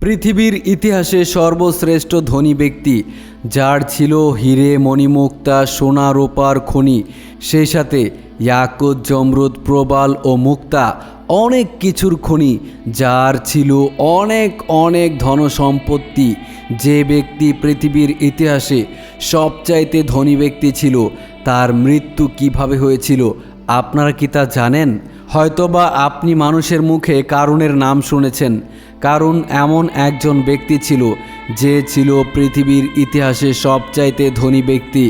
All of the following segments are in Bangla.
পৃথিবীর ইতিহাসে সর্বশ্রেষ্ঠ ধনী ব্যক্তি, যার ছিল হিরে মণিমুক্তা সোনা রূপার খনি, সেই সাথে ইয়াকুত জমরুদ, প্রবাল ও মুক্তা অনেক কিছুর খনি, যার ছিল অনেক অনেক ধনসম্পত্তি। যে ব্যক্তি পৃথিবীর ইতিহাসে সবচাইতে ধনী ব্যক্তি ছিল, তার মৃত্যু কীভাবে হয়েছিল আপনারা কি তা জানেন? হয়তোবা আপনি মানুষের মুখে কারুনের নাম শুনেছেন, কারণ এমন একজন ব্যক্তি ছিল, যে ছিল পৃথিবীর ইতিহাসে সবচাইতে ধনী ব্যক্তি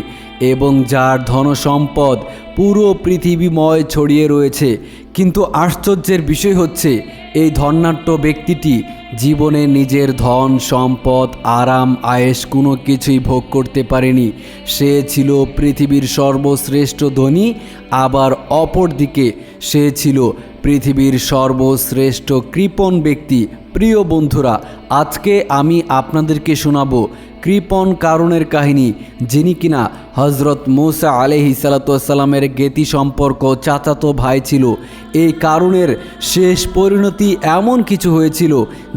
এবং যার ধনসম্পদ পুরো পৃথিবীময় ছড়িয়ে রয়েছে। কিন্তু আশ্চর্যের বিষয় হচ্ছে, এই ধন্যাট্য ব্যক্তিটি জীবনে নিজের ধন, সম্পদ, আরাম, আয়েস কোনো কিছুই ভোগ করতে পারেনি। সে ছিল পৃথিবীর সর্বশ্রেষ্ঠ ধনী, আবার অপরদিকে সে ছিল পৃথিবীর সর্বশ্রেষ্ঠ কৃপণ ব্যক্তি। প্রিয় বন্ধুরা, আজকে আমি আপনাদেরকে শোনাব কৃপণ কারণের কাহিনী, যিনি কিনা হজরত মৌসা আলহি সালাতামের গেতি সম্পর্ক চাচাতো ভাই ছিল। এই কারণের শেষ পরিণতি এমন কিছু হয়েছিল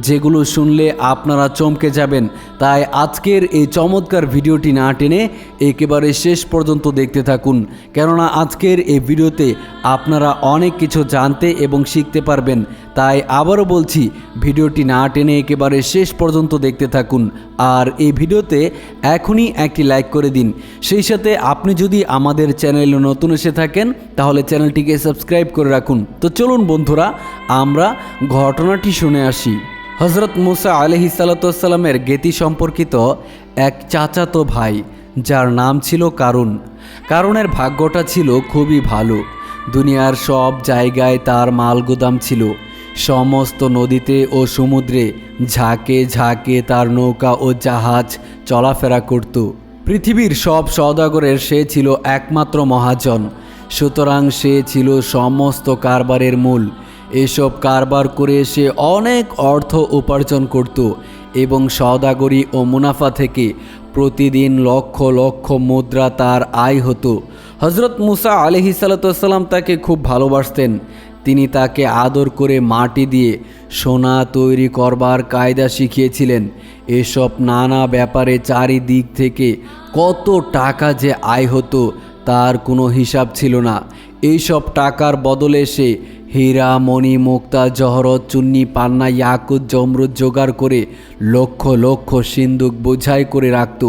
যেগুলো শুনলে আপনারা চমকে যাবেন। তাই আজকের এই চমৎকার ভিডিওটি না টেনে একেবারে শেষ পর্যন্ত দেখতে থাকুন। কেননা আজকের এই ভিডিওতে আপনারা অনেক কিছু জানতে এবং শিখতে পারবেন। তাই আবারও বলছি, ভিডিওটি না টেনে একেবারে শেষ পর্যন্ত দেখতে থাকুন। আর এই ভিডিওতে এখনই একটি লাইক করে দিন। সেই সাথে আপনি যদি আমাদের চ্যানেলে নতুন এসে থাকেন, তাহলে চ্যানেলটিকে সাবস্ক্রাইব করে রাখুন। তো চলুন বন্ধুরা, আমরা ঘটনাটি শুনে আসি। হজরত মুসা আলহি সাল্লামের গেতি সম্পর্কিত এক চাচাতো ভাই, যার নাম ছিল কারুন। কারণের ভাগ্যটা ছিল খুবই ভালো। দুনিয়ার সব জায়গায় তার মাল গুদাম ছিল। সমস্ত নদীতে ও সমুদ্রে ঝাঁকে ঝাঁকে তার নৌকা ও জাহাজ চলাফেরা করত। পৃথিবীর সব সওদাগরের সে ছিল একমাত্র মহাজন। সুতরাং সে ছিল সমস্ত কারবারের মূল। এসব কারবার করে সে অনেক অর্থ উপার্জন করত এবং সওদাগরি ও মুনাফা থেকে প্রতিদিন লক্ষ লক্ষ মুদ্রা তার আয় হতো। হজরত মুসা আলহি সাল্লাম তাকে খুব ভালোবাসতেন। তিনি তাকে আদর করে মাটি দিয়ে সোনা তৈরি করবার কায়দা শিখিয়েছিলেন। এসব নানা ব্যাপারে চারিদিক থেকে কত টাকা যে আয় হতো তার কোনো হিসাব ছিল না। এইসব টাকার বদলে সে হীরা, মণি, মুক্তা, জহরত, চুন্নি, পান্না ইয়াকুত জমরুদ জোগাড় করে লক্ষ লক্ষ সিন্দুক বোঝাই করে রাখত।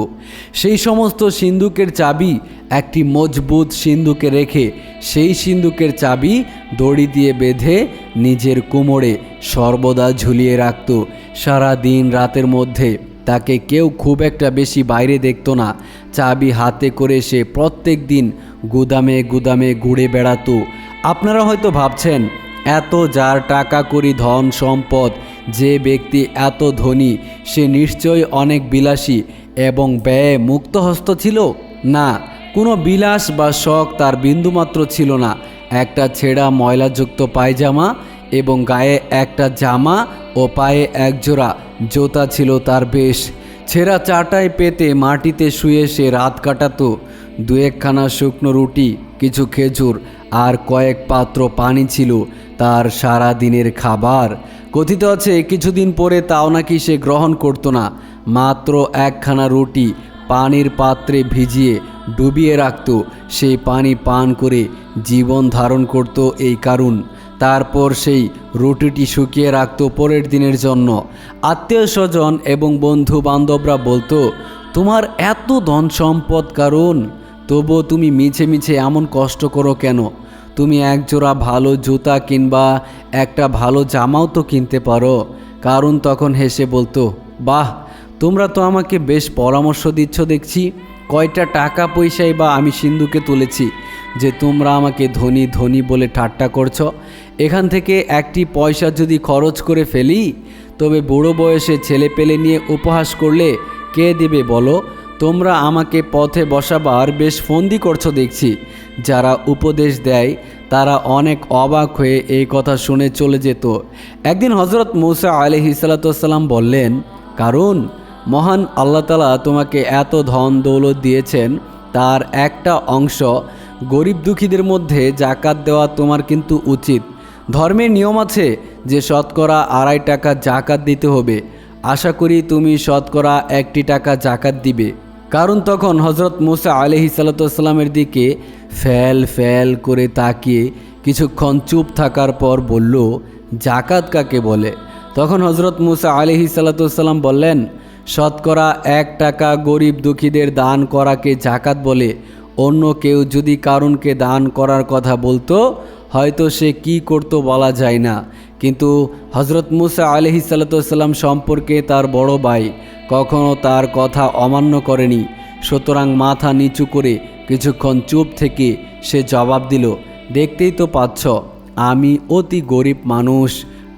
সেই সমস্ত সিন্দুকের চাবি একটি মজবুত সিন্দুকে রেখে সেই সিন্দুকের চাবি দড়ি দিয়ে বেঁধে নিজের কোমরে সর্বদা ঝুলিয়ে রাখত। সারা দিন রাতের মধ্যে তাকে কেউ খুব একটা বেশি বাইরে দেখতো না। চাবি হাতে করে সে প্রত্যেক দিন গুদামে গুদামে ঘুরে বেড়াতো। আপনারা হয়তো ভাবছেন, এত যার টাকা করি ধন সম্পদ, যে ব্যক্তি এত ধনী, সে নিশ্চয়ই অনেক বিলাসী এবং ব্যয়ে মুক্তহস্ত ছিল? না, কোনো বিলাস বা শখ তার বিন্দুমাত্র ছিল না। একটা ছেঁড়া ময়লাযুক্ত পায়জামা এবং গায়ে একটা জামা ও পায়ে একজোড়া জোতা ছিল তার বেশ। ছেঁড়া চাটাই পেতে মাটিতে শুয়ে সে রাত কাটাতো। দু একখানা শুকনো রুটি, কিছু খেজুর আর কয়েক পাত্র পানি ছিল, তার সারা দিনের খাবার। কথিত আছে, কিছুদিন পরে তাও নাকি সে গ্রহণ করতো না, মাত্র একখানা রুটি পানির পাত্রে ভিজিয়ে ডুবিয়ে রাখত। সেই পানি পান করে জীবন ধারণ করত এই কারণ তারপর সেই রুটিটি শুকিয়ে রাখত পরের দিনের জন্য। আত্মীয় স্বজন এবং বন্ধু বান্ধবরা বলতো, তোমার এত ধন সম্পদ কারণ তবুও তুমি মিছে মিছে এমন কষ্ট করো কেন? তুমি একজোড়া ভালো জুতা কিংবা একটা ভালো জামাও তো কিনতে পারো। কারণ তখন হেসে বলতো, বাহ, তোমরা তো আমাকে বেশ পরামর্শ দিচ্ছ দেখছি। কয়টা টাকা পয়সাই বা আমি সিন্ধুকে তুলেছি যে তোমরা আমাকে ধনী ধনী বলে ঠাট্টা করছ। এখান থেকে একটি পয়সা যদি খরচ করে ফেলি, তবে বুড়ো বয়সে ছেলে পেলে নিয়ে উপহাস করলে কে দেবে বলো? তোমরা আমাকে পথে বসাবার বেশ ফন্দি করছ দেখছি। যারা উপদেশ দেয়, তারা অনেক অবাক হয়ে এই কথা শুনে চলে যেত। একদিন হজরত মৌসা আলহি সাল্লাম বললেন, কারণ, মহান আল্লাহ তালা তোমাকে এত ধন দৌলত দিয়েছেন, তার একটা অংশ গরিব দুঃখীদের মধ্যে জাকাত দেওয়া তোমার কিন্তু উচিত। ধর্মের নিয়ম আছে যে শতকরা আড়াই টাকা জাকাত দিতে হবে। আশা করি তুমি শতকরা একটি টাকা জাকাত দিবে। কারণ তখন হজরত মুসা আলহি সাল্লামের দিকে ফ্যাল ফ্যাল করে তাকিয়ে কিছুক্ষণ চুপ থাকার পর বলল, জাকাত কাকে বলে? তখন হজরত মুসা আলহি সাল্লাম বললেন, শতকরা এক টাকা গরিব দুঃখীদের দান করাকে জাকাত বলে। অন্য কেউ যদি কারণকে দান করার কথা বলতো, হয়তো সে কি করত বলা যায় না। কিন্তু হজরত মুসা আলহি সাল্লাম সম্পর্কে তার বড় ভাই কখনও তার কথা অমান্য করেনি। সুতরাং মাথা নিচু করে কিছুক্ষণ চুপ থেকে সে জবাব দিল, দেখতেই তো পাচ্ছ, আমি অতি গরিব মানুষ,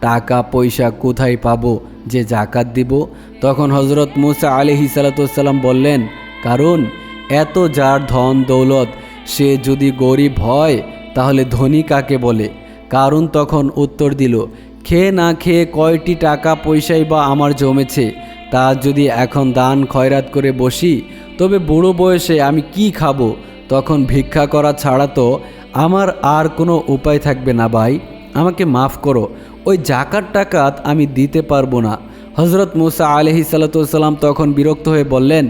টাকা পয়সা কোথায় পাবো যে জাকাত দিব? তখন হজরত মুসা আলহি সাল্লাম বললেন, কারণ এত যার ধন দৌলত, সে যদি গরিব হয়, তাহলে ধনী কাকে বলে? কারণ তখন উত্তর দিল, খেয়ে না খেয়ে কয়টি টাকা পয়সাই বা আমার জমেছে? তা যদি এখন দান খয়রাত করে বসি, তবে বুড়ো বয়সে আমি কি খাব তখন ভিক্ষা করা ছাড়া তো আমার আর কোনো উপায় থাকবে না ভাই। আমাকে মাফ করো, ওই জাকাত টাকাত আমি দিতে পারব না। হজরত মুসা আলহি সাল্লাম তখন বিরক্ত হয়ে বললেন,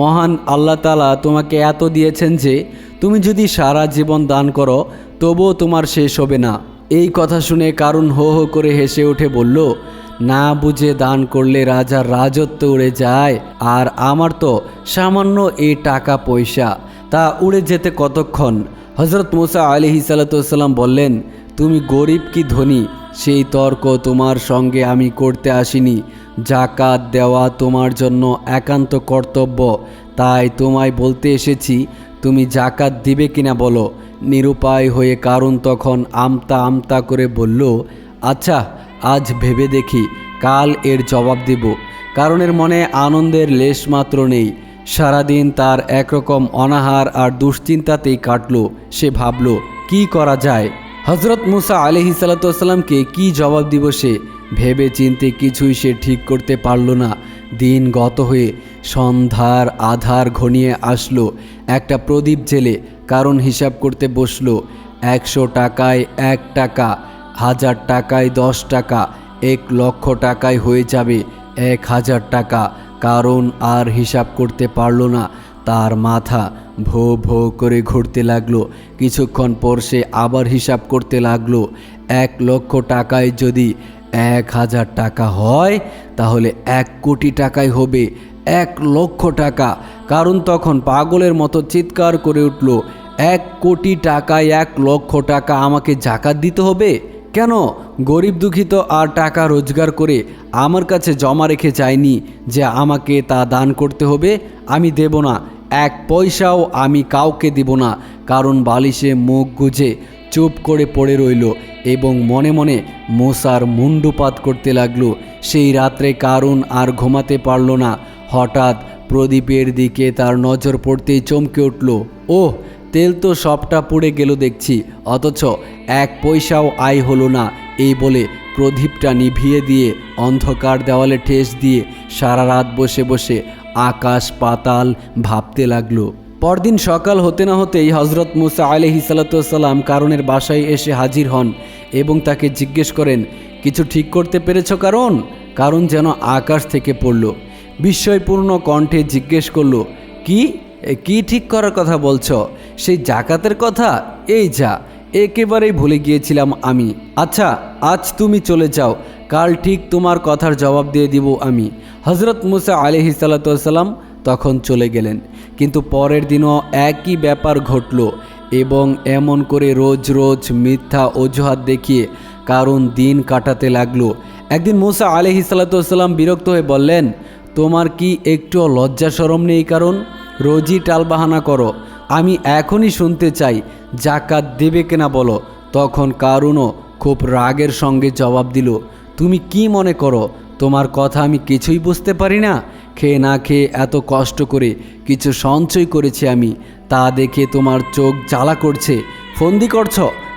মহান আল্লাহ তালা তোমাকে এত দিয়েছেন যে, তুমি যদি সারা জীবন দান করো, তবুও তোমার শেষ হবে না। এই কথা শুনে কারুন হো হো করে হেসে উঠে বলল, না বুঝে দান করলে রাজার রাজত্ব উড়ে যায়, আর আমার তো সামান্য এই টাকা পয়সা। তা উড়ে যেতে কতক্ষণ? হজরত মোসা আলিহি সাল্লাম বললেন, তুমি গরিব কি ধনী? সেই তর্ক তোমার সঙ্গে আমি করতে আসিনি। জাকাত দেওয়া তোমার জন্য একান্ত কর্তব্য। তাই তোমায় বলতে এসেছি, তুমি জাকাত দিবে কিনা বলো। নিরুপায় হয়ে কারণ তখন আমতা আমতা করে বলল আচ্ছা আজ ভেবে দেখি, কাল এর জবাব দেব। কারণের মনে আনন্দের লেশ মাত্র নেই। সারাদিন তার একরকম অনাহার আর দুশ্চিন্তাতেই কাটলো। সে ভাবল, কি করা যায়? হজরত মুসা আলহি সাল্লাতামকে কি জবাব দিব সে? ভেবে চিনতে কিছুই সে ঠিক করতে পারল না। দিন গত হয়ে সন্ধ্যার আধার ঘনিয়ে আসলো। একটা প্রদীপ জেলে কারণ হিসাব করতে বসল, একশো টাকায় এক টাকা, হাজার টাকায় দশ টাকা, এক লক্ষ টাকায় হয়ে যাবে এক হাজার টাকা। কারণ আর হিসাব করতে পারল না। তার মাথা ভো ভো করে ঘুরতে লাগল। কিছুক্ষণ পর সে আবার হিসাব করতে লাগল, এক লক্ষ টাকায় যদি এক হাজার টাকা হয়, তাহলে এক কোটি টাকায় হবে এক লক্ষ টাকা। কারণ তখন পাগলের মতো চিৎকার করে উঠল, এক কোটি টাকায় এক লক্ষ টাকা আমাকে জাকাত দিতে হবে? কেন? গরিব দুঃখিত আর টাকা রোজগার করে আমার কাছে জমা রেখে যায়নি যে আমাকে তা দান করতে হবে? আমি দেব না। এক পয়সাও আমি কাউকে দিব না। কারণ বালিশে মুখ গুজে চুপ করে পড়ে রইল এবং মনে মনে মশার মুন্ডুপাত করতে লাগল। সেই রাত্রে কারণ আর ঘুমাতে পারল না। হঠাৎ প্রদীপের দিকে তার নজর পড়তেই চমকে উঠল। ওহ, তেল তো সবটা পুড়ে গেল দেখছি, অথচ এক পয়সাও আয় হলো না, এই বলে প্রদীপটা নিভিয়ে দিয়ে অন্ধকার দেওয়ালে ঠেস দিয়ে সারা রাত বসে বসে আকাশ পাতাল ভাবতে লাগল। পরদিন সকাল হতে না হতেই হজরত মুসা আলহি সাল্লাম কারণের বাসায় এসে হাজির হন এবং তাকে জিজ্ঞেস করেন, কিছু ঠিক করতে পেরেছ কারণ? কারণ যেন আকাশ থেকে পড়ল। বিস্ময়পূর্ণ কণ্ঠে জিজ্ঞেস করল, কি? কি ঠিক করার কথা বলছ? সেই জাকাতের কথা? এই যা, একেবারেই ভুলে গিয়েছিলাম আমি। আচ্ছা আজ তুমি চলে যাও, কাল ঠিক তোমার কথার জবাব দিয়ে দিব আমি। হজরত মুসা আলহি সাল্লাম তখন চলে গেলেন। কিন্তু পরের দিনও একই ব্যাপার ঘটল এবং এমন করে রোজ রোজ মিথ্যা অজুহাত দেখিয়ে কারণ দিন কাটাতে লাগল। একদিন মুসা আলহি সাল্লাম বিরক্ত হয়ে বললেন তোমার কি একটু লজ্জা সরম নেই কারণ রোজই টালবাহানা করো। আমি এখনই শুনতে চাই, জাকাত দেবে কিনা বলো। তখন কারুনও খুব রাগের সঙ্গে জবাব দিল, তুমি কি মনে করো? তোমার কথা আমি কিছুই বুঝতে পারি না। খেয়ে না খেয়ে এত কষ্ট করে কিছু সঞ্চয় করেছি আমি, তা দেখে তোমার চোখ জ্বালা করছে। ফন্দি করছ?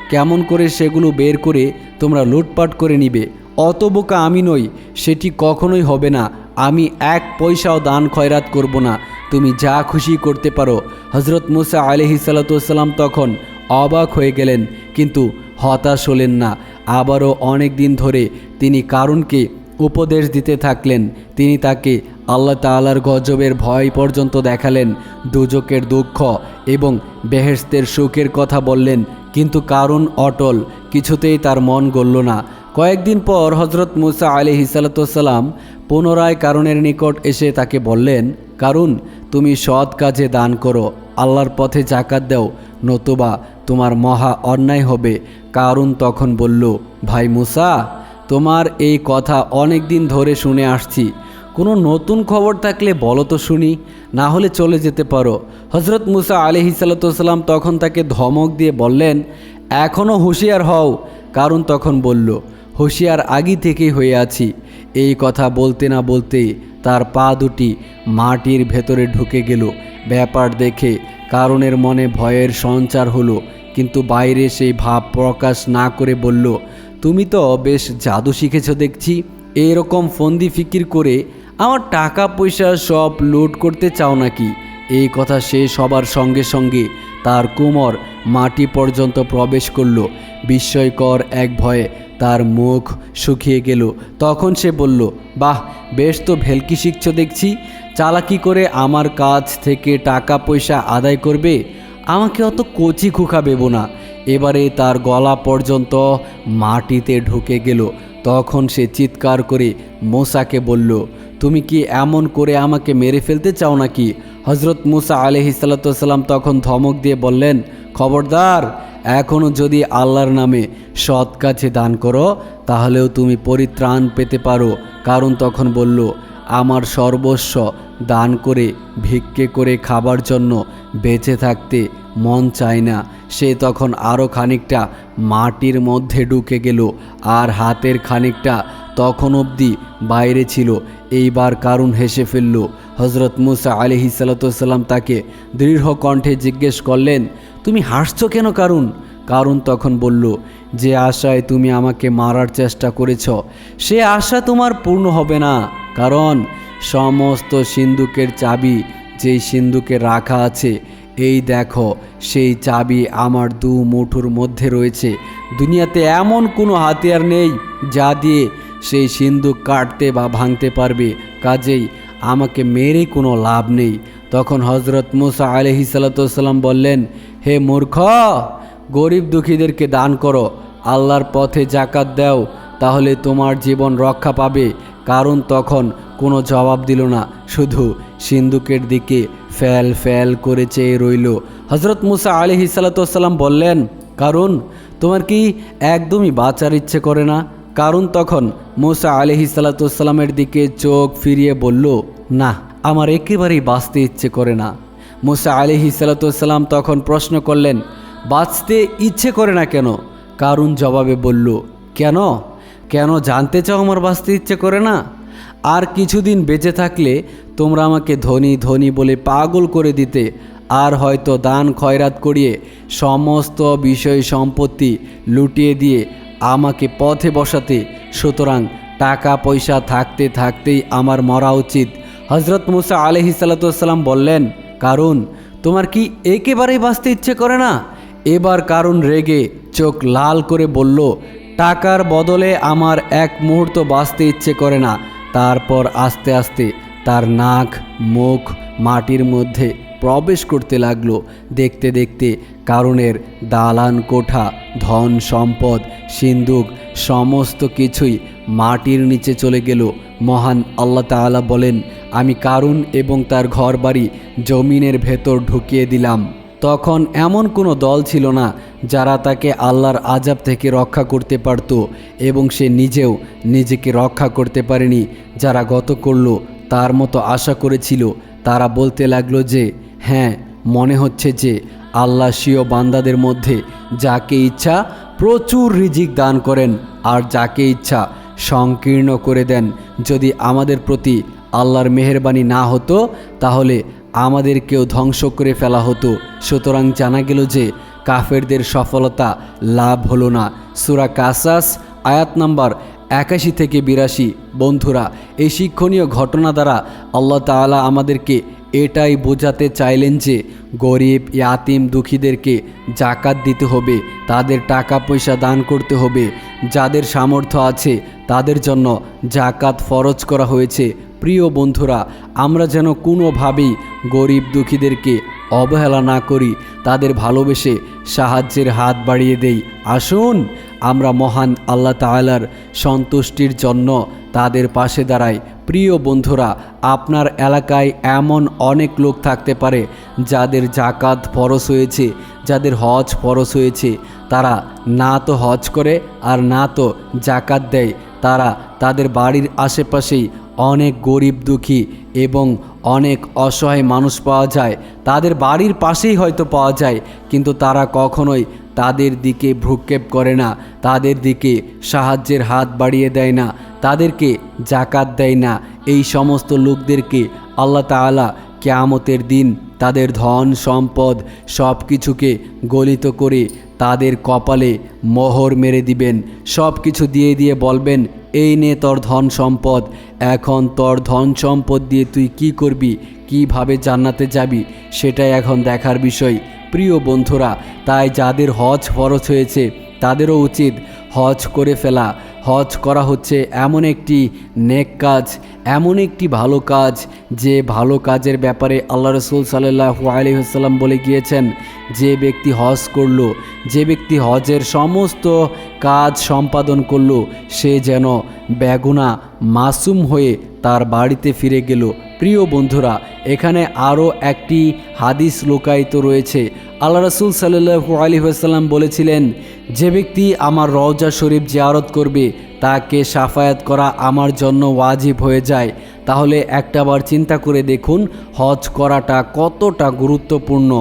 কেমন করে সেগুলো বের করে তোমরা লুটপাট করে নিবে? অত বোকা আমি নই, সেটি কখনোই হবে না। আমি এক পয়সাও দান খয়রাত করব না। তুমি যা খুশি করতে পারো। হজরত মুসা আলহি সাল্লাম তখন অবাক হয়ে গেলেন, কিন্তু হতাশ হলেন না। আবারও অনেক দিন ধরে তিনি কারণকে উপদেশ দিতে থাকলেন। তিনি তাকে আল্লাহ তাআলার গজবের ভয় পর্যন্ত দেখালেন, দুজকের দুঃখ এবং বেহেস্তের সুখের কথা বললেন, কিন্তু কারণ অটল, কিছুতেই তার মন গলল না। কয়েকদিন পর হজরত মুসা আলি হিসালাতাম পুনরায় কারণের নিকট এসে তাকে বললেন কারণ তুমি সৎ কাজে দান করো, আল্লাহর পথে জাকাত দাও, নতুবা তোমার মহা অন্যায় হবে। কারণ তখন বলল, ভাই মুসা, তোমার এই কথা অনেক দিন ধরে শুনে আসছি। কোনো নতুন খবর থাকলে বলো তো শুনি, না হলে চলে যেতে পারো। হজরত মুসা আলি হিসালাতাম তখন তাকে ধমক দিয়ে বললেন এখনও হুঁশিয়ার হও। কারণ তখন বলল হুঁশিয়ার আগে থেকেই হয়ে আছি। এই কথা বলতে না বলতেই তার পা দুটি মাটির ভেতরে ঢুকে গেল। ব্যাপার দেখে কারণের মনে ভয়ের সঞ্চার হলো, কিন্তু বাইরে সেই ভাব প্রকাশ না করে বলল, তুমি তো বেশ জাদু শিখেছ দেখছি। এরকম ফন্দি ফিকির করে আমার টাকা পয়সা সব লোড করতে চাও নাকি? এই কথা সে সবার সঙ্গে সঙ্গে তার কোমর মাটি পর্যন্ত প্রবেশ করল। বিস্ময়কর এক ভয়ে তার মুখ শুকিয়ে গেল। তখন সে বলল, বাহ, বেশ তো ভেলকি শিখছ দেখছি। চালাকি করে আমার কাছ থেকে টাকা পয়সা আদায় করবে? আমাকে অত কচি খুখা বেবো না। এবারে তার গলা পর্যন্ত মাটিতে ঢুকে গেল। তখন সে চিৎকার করে মোসাকে বলল, তুমি কি এমন করে আমাকে মেরে ফেলতে চাও নাকি? হজরত মুসা আলহি তখন ধমক দিয়ে বললেন, খবরদার এখনও যদি আল্লাহর নামে সৎ কাছে দান করো, তাহলেও তুমি পরিত্রাণ পেতে পারো। কারণ তখন বলল, আমার সর্বস্ব দান করে, ভিক্ষে করে খাবার জন্য বেঁচে থাকতে মন চায় না। সে তখন আরও খানিকটা মাটির মধ্যে ঢুকে গেল আর হাতের খানিকটা তখন অবধি বাইরে ছিল। এইবার কারণ হেসে ফেলল হজরত মুসা আলিহি সাল্লাম তাকে দৃঢ় কণ্ঠে জিজ্ঞেস করলেন, তুমি হাসছো কেন কারুন? কারণ তখন বলল, যে আশায় তুমি আমাকে মারার চেষ্টা করেছ, সে আশা তোমার পূর্ণ হবে না। কারণ সমস্ত সিন্ধুকের চাবি যেই সিন্ধুকে রাখা আছে, এই দেখো, সেই চাবি আমার দু মুঠোর মধ্যে রয়েছে। দুনিয়াতে এমন কোনো হাতিয়ার নেই যা দিয়ে সেই সিন্ধুক কাটতে বা ভাঙতে পারবে। কাজেই আমাকে মেরে কোনো লাভ নেই। তখন হজরত মুসা আলহি সাল্লাম বললেন, হে মূর্খ, গরিব দুঃখীদেরকে দান করো। আল্লাহর পথে জাকাত দাও, তাহলে তোমার জীবন রক্ষা পাবে। কারণ তখন কোনো জবাব দিল না, শুধু সিন্ধুকের দিকে ফ্যাল ফ্যাল করে চেয়ে রইল। হজরত মুসা আলি হিসালাতাম বললেন, কারণ তোমার কি একদমই বাঁচার ইচ্ছে করে না? কারণ তখন মুসা আলি হিসালাতামের দিকে চোখ ফিরিয়ে বলল, না, আমার একেবারেই বাঁচতে ইচ্ছে করে না। মুসা আলি হিসালাতাম তখন প্রশ্ন করলেন, বাঁচতে ইচ্ছে করে না কেন? কারুন জবাবে বলল, কেন? কেন জানতে চাও আমার বাঁচতে ইচ্ছে করে না? আর কিছুদিন বেঁচে থাকলে তোমরা আমাকে ধনী ধনী বলে পাগল করে দিতে, আর হয়তো দান, খয়রাত করিয়ে সমস্ত বিষয় সম্পত্তি লুটিয়ে দিয়ে আমাকে পথে বসাতে। সুতরাং টাকা, পয়সা থাকতে থাকতেই আমার মরা উচিত। হজরত মুসা আলহি সাল্লাম বললেন কারণ তোমার কি একেবারেই বাঁচতে ইচ্ছে করে না? এবার কারণ রেগে চোখ লাল করে বলল, টাকার বদলে আমার এক মুহূর্ত বাঁচতে ইচ্ছে করে না। তারপর আস্তে আস্তে তার নাক, মুখ, মাটির মধ্যে প্রবেশ করতে লাগল। দেখতে দেখতে কারণের দালান কোঠা, ধন সম্পদ সিন্দুক সমস্ত কিছুই মাটির নিচে চলে গেল। মহান আল্লাহ তাআলা বলেন, আমি কারুন এবং তার ঘর বাড়ি জমিনের ভেতর ঢুকিয়ে দিলাম। তখন এমন কোনো দল ছিল না যারা তাকে আল্লাহর আজাব থেকে রক্ষা করতে পারত এবং সে নিজেও নিজেকে রক্ষা করতে পারেনি। যারা গত করল, তার মতো আশা করেছিল। তারা বলতে লাগল যে হ্যাঁ মনে হচ্ছে যে আল্লাহ স্বীয় বান্দাদের মধ্যে যাকে ইচ্ছা প্রচুর রিজিক দান করেন আর যাকে ইচ্ছা সংকীর্ণ করে দেন। যদি আমাদের প্রতি আল্লাহর মেহরবানি না হতো, তাহলে আমাদেরকেও ধ্বংস করে ফেলা হতো। সুতরাং জানা গেল যে কাফেরদের সফলতা লাভ হলো না। সুরা কাসাস, আয়াত নাম্বার একাশি থেকে বিরাশি। বন্ধুরা, এই শিক্ষণীয় ঘটনা দ্বারা আল্লাহ তাআলা আমাদেরকে এটাই বোঝাতে চাইলেন যে গরিব, ইয়াতিম দুঃখীদেরকে জাকাত দিতে হবে, তাদের টাকা পয়সা দান করতে হবে। যাদের সামর্থ্য আছে, তাদের জন্য জাকাত ফরজ করা হয়েছে। প্রিয় বন্ধুরা, আমরা যেন কোনোভাবেই গরিব দুঃখীদেরকে অবহেলা না করি, তাদের ভালোবেসে সাহায্যের হাত বাড়িয়ে দেই। আসুন, আমরা মহান আল্লাহ তাআলার সন্তুষ্টির জন্য তাদের পাশে দাঁড়াই। প্রিয় বন্ধুরা, আপনার এলাকায় এমন অনেক লোক থাকতে পারে যাদের জাকাত ফরস হয়েছে, যাদের হজ ফরস হয়েছে। তারা না তো হজ করে আর না তো জাকাত দেয়। তারা তাদের বাড়ির আশেপাশেই অনেক গরিব দুঃখী এবং অনেক অসহায় মানুষ পাওয়া যায়। তাদের বাড়ির পাশেই হয়তো পাওয়া যায়, কিন্তু তারা কখনোই তাদের দিকে ভ্রুক্ষেপ করে না, তাদের দিকে সাহায্যের হাত বাড়িয়ে দেয় না, তাদেরকে জাকাত দেয় না। এই সমস্ত লোকদেরকে আল্লাহ তাআলা কেয়ামতের দিন তাদের ধন, সম্পদ সব কিছুকে গলিত করে তাদের কপালে মোহর মেরে দিবেন। সব কিছু দিয়ে দিয়ে বলবেন, এই নে তোর ধন সম্পদ, এখন তোর ধন সম্পদ দিয়ে তুই কি করবি, কীভাবে জান্নাতে যাবি, সেটাই এখন দেখার বিষয়। প্রিয় বন্ধুরা তাই যাদের হজ ফরজ হয়েছে তাদেরও উচিত হজ করে ফেলা। হজ করা হচ্ছে এমন একটি নেক কাজ, এমন একটি ভালো কাজ যে ভালো কাজের ব্যাপারে আল্লাহ রসুল সাল্লাহু আলহিহাল্লাম বলে গিয়েছেন, যে ব্যক্তি হজ করল, যে ব্যক্তি হজের সমস্ত কাজ সম্পাদন করল, সে যেন বেগুনা মাসুম হয়ে তার বাড়িতে ফিরে গেল। প্রিয় বন্ধুরা, এখানে আরও একটি হাদিস লোকায়িত রয়েছে। আল্লাহ রসুল সাল্লু আলী আসাল্লাম বলেছিলেন, যে ব্যক্তি আমার রওজা শরীফ জিয়ারত করবে, তাকে সাফায়াত করা আমার জন্য ওয়াজিব হয়ে যায়। তাহলে একটাবার চিন্তা করে দেখুন, হজ করাটা কতটা গুরুত্বপূর্ণ।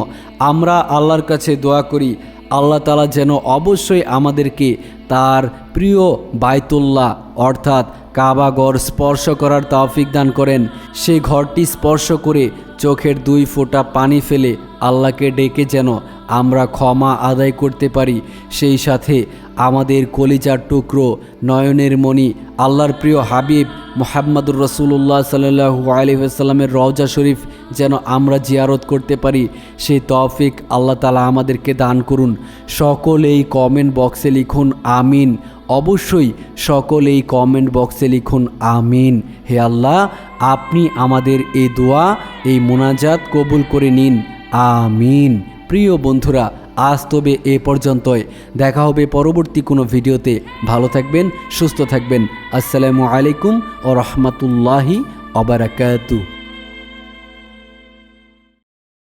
আমরা আল্লাহর কাছে দোয়া করি, আল্লাহ তালা যেন অবশ্যই আমাদেরকে তার প্রিয় বায়তুল্লাহ অর্থাৎ কাবাগর স্পর্শ করার তৌফিক দান করেন। সেই ঘরটি স্পর্শ করে চোখের দুই ফোঁটা পানি ফেলে আল্লাহকে ডেকে যেন আমরা ক্ষমা আদায় করতে পারি। সেই সাথে আমাদের কলিজার টুকরো, নয়নের মণি, আল্লাহর প্রিয় হাবিব মোহাম্মদুর রসুল্লাহ সাল্লু আলহিহাস্লামের রওজা শরীফ যেন আমরা জিয়ারত করতে পারি। সেই তৌফিক আল্লাহ তালা আমাদেরকে দান করুন। সকলেই কমেন্ট বক্সে লিখুন, আমিন। অবশ্যই সকলে এই কমেন্ট বক্সে লিখুন, আমিন। হে আল্লাহ, আপনি আমাদের এই দোয়া, এই মোনাজাত কবুল করে নিন। আমিন। প্রিয় বন্ধুরা, আজ তবে এ পর্যন্তই। দেখা হবে পরবর্তী কোনো ভিডিওতে। ভালো থাকবেন, সুস্থ থাকবেন। আসসালামু আলাইকুম ও রহমতুল্লাহি অবরাকাতু